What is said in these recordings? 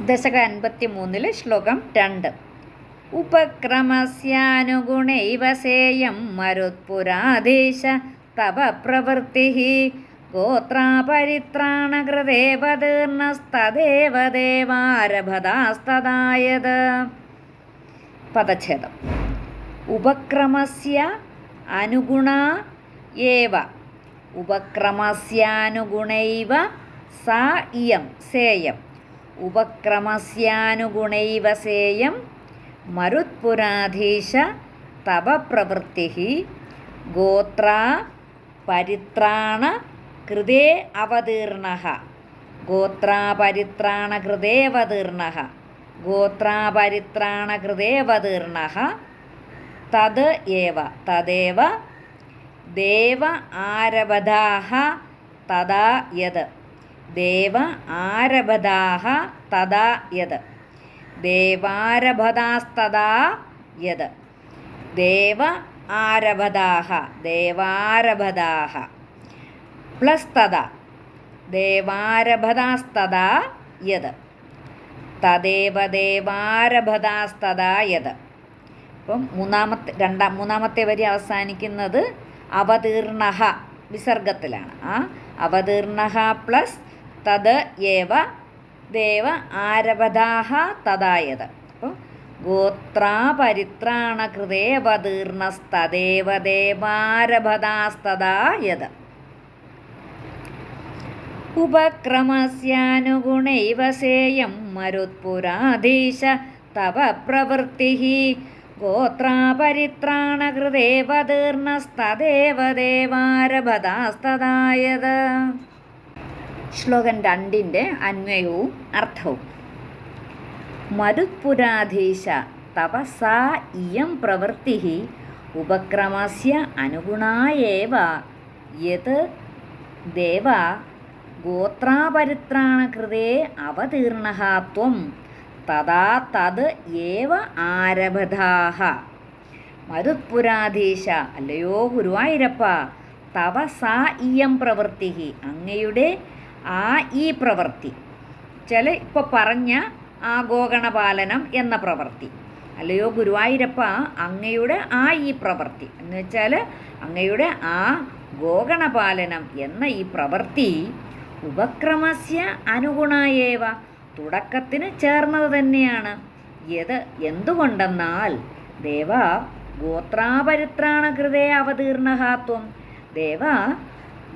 ദശക അൻപത്തി മൂന്നിൽ ശ്ലോകം രണ്ട്. ഉപക്രമസ്യാനുഗുണൈവ സേയം മരുത്പുരാദേശ തപ പ്രവൃത്തി. ഗോത്രാപരിത്രാണകൃതേവതീർണസ്തദേവ പദച്ഛേദം. ഉപക്രമസ്യ അനുഗുണ ഏവ. ഉപക്രമസ്യാനുഗുണൈവ സ ഇയം സേയം. ഉപക്രമസ്യാനുഗുണൈവ സേയം മരുത്പുരാധീശ തപ പ്രവൃത്തി ഗോത്ര പരിത്രാണ കൃതേ അവതീർണ ഗോത്രാപരിത്രാണകൃതേവതീർണ ഗോത്രാപരിത്രാണകൃതേവതീർണ തത് ഏവ തദേവ ദേവ ആരബധാഹ തദാ യത് ദേവ ആരഭദാഹ തഥാ യത്. ദേവാരഭദാസ്തഥാ യത്. ദേവ ആരഭതാഹ ദേവാരഭതാഹ പ്ലസ് തഥാ. ദേവാരഭദാസ്തഥാ യത്. തദേവ ദേവാരഭദാസ്തഥാ യത്. അപ്പം മൂന്നാമത്തെ രണ്ടാം മൂന്നാമത്തെ വരി അവസാനിക്കുന്നത് അവതീർണ വിസർഗത്തിലാണ്. ആ അവതീർണ പ്ലസ് തത് ഏവ ദേവ ആരഭതാഹ തദായത്. അപ്പോൾ ഗോത്രാപരിത്രാണകൃതേവതീർണസ്തദേവ ദേവാരഭതാസ്തദായത് ഉപക്രമസ്യാനുഗുണൈവ സേയം മരുത്പുരാധീശ തവ പ്രവൃത്തി. ഗോത്രാപരിത്രാണകൃതേവതീർണസ്തദേവ ദേവാരഭതാസ്തദായത് ശ്ലോകം രണ്ടിന്റെ അന്വയവും അർത്ഥവും. മരുത്പുരാധീശ തപസാ ഇയം പ്രവൃത്തി ഉപക്രമസ്യ അനുഗുണായേവ യത് ദേവ ഗോത്രാപരിത്രാണകൃതേ അവതീർണ ത്വം തഥാ തത് ഏവ ആരഭതാഹ മരുത്പുരാധീശ അല്ലയോ ഗുരുവായൂരപ്പ തവ സാ ഇയം പ്രവൃത്തി അങ്ങയുടെ ആ ഈ പ്രവൃത്തി. ചില ഇപ്പോൾ പറഞ്ഞ ആ ഗോഗണപാലനം എന്ന പ്രവൃത്തി. അല്ലയോ ഗുരുവായൂരപ്പ അങ്ങയുടെ ആ ഈ പ്രവൃത്തി. എന്ന് വെച്ചാൽ അങ്ങയുടെ ആ ഗോഗണപാലനം എന്ന ഈ പ്രവൃത്തി ഉപക്രമസ്യ അനുഗുണായേവ തുടക്കത്തിന് ചേർന്നത് തന്നെയാണ്. ഇത് എന്തുകൊണ്ടെന്നാൽ ദേവ ഗോത്രാപരിത്രാണകൃതേ അവതീർണഹാത്വം. ദേവ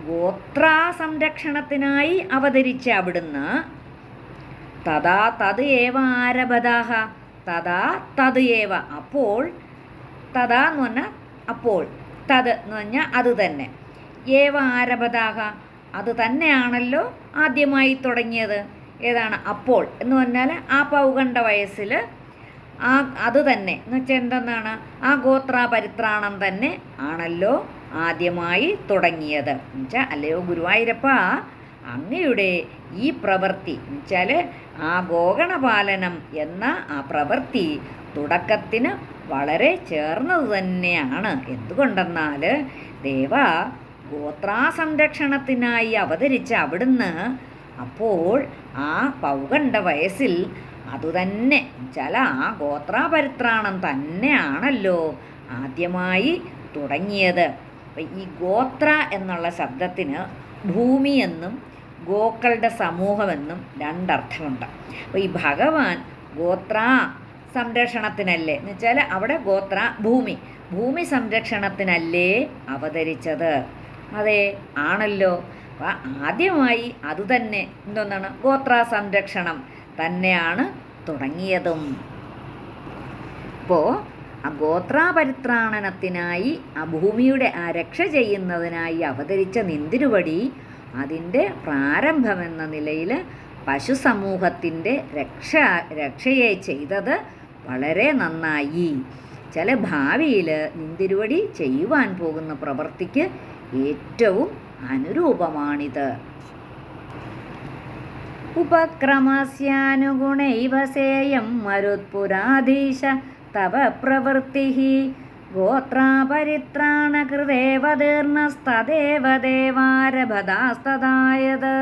ഗോത്രാ സംരക്ഷണത്തിനായി അവതരിച്ച അവിടുന്ന് തഥാ തത് ഏവ ആരഭതാഹ തഥാ തത് ഏവ അപ്പോൾ തഥാ എന്ന് പറഞ്ഞാൽ അപ്പോൾ തത് എന്ന് പറഞ്ഞാൽ അത് തന്നെ. ഏവ ആരഭതാഹ അത് തന്നെയാണല്ലോ ആദ്യമായി തുടങ്ങിയത്. ഏതാണ്? അപ്പോൾ എന്ന് പറഞ്ഞാൽ ആ പൗകണ്ട വയസ്സിൽ ആ അത് തന്നെ. എന്ന് വെച്ചാൽ എന്തെന്നാണ്? ആ ഗോത്ര പരിത്രാണം തന്നെ ആണല്ലോ ആദ്യമായി തുടങ്ങിയത്. എന്നുവെച്ചാൽ അല്ലയോ ഗുരുവായൂരപ്പ അങ്ങയുടെ ഈ പ്രവൃത്തി എന്നുവെച്ചാൽ ആ ഗോഗണപാലനം എന്ന ആ പ്രവൃത്തി തുടക്കത്തിന് വളരെ ചേർന്നത് തന്നെയാണ്. എന്തുകൊണ്ടെന്നാൽ ദേവ ഗോത്രാ സംരക്ഷണത്തിനായി അവതരിച്ച അവിടുന്ന് അപ്പോൾ ആ പൗകണ്ട വയസ്സിൽ അതുതന്നെ ചില ആ ഗോത്രാപരിത്രാണം തന്നെയാണല്ലോ ആദ്യമായി തുടങ്ങിയത്. അപ്പം ഈ ഗോത്ര എന്നുള്ള ശബ്ദത്തിന് ഭൂമി എന്നും ഗോക്കളുടെ സമൂഹമെന്നും രണ്ടർത്ഥമുണ്ട്. അപ്പോൾ ഈ ഭഗവാൻ ഗോത്ര സംരക്ഷണത്തിനല്ലേ? എന്ന് വെച്ചാൽ അവിടെ ഗോത്ര ഭൂമി. ഭൂമി സംരക്ഷണത്തിനല്ലേ അവതരിച്ചത്? അതെ ആണല്ലോ. അപ്പം ആദ്യമായി അതുതന്നെ എന്തൊന്നാണ്? ഗോത്ര സംരക്ഷണം തന്നെയാണ് തുടങ്ങിയതും. അപ്പോൾ ആ ഗോത്രാപരിത്രാണനത്തിനായി ആ ഭൂമിയുടെ ആ രക്ഷ ചെയ്യുന്നതിനായി അവതരിച്ച നിന്തിരുവടി അതിന്റെ പ്രാരംഭമെന്ന നിലയിൽ പശു സമൂഹത്തിന്റെ രക്ഷ രക്ഷയെ ചെയ്തത് വളരെ നന്നായി. ചില ഭാവിയിൽ നിന്തിരുവടി ചെയ്യുവാൻ പോകുന്ന പ്രവൃത്തിക്ക് ഏറ്റവും അനുരൂപമാണിത്. ഉപക്രമസ്യാനുഗുണൈവ സേയം മരുത്പുരാധീശ തവ പ്രവൃത്തി ഗോത്രാപരിത്രാണകൃതേവതീർണസ്തദേവ ദേവാരഭതാസ്തദായത്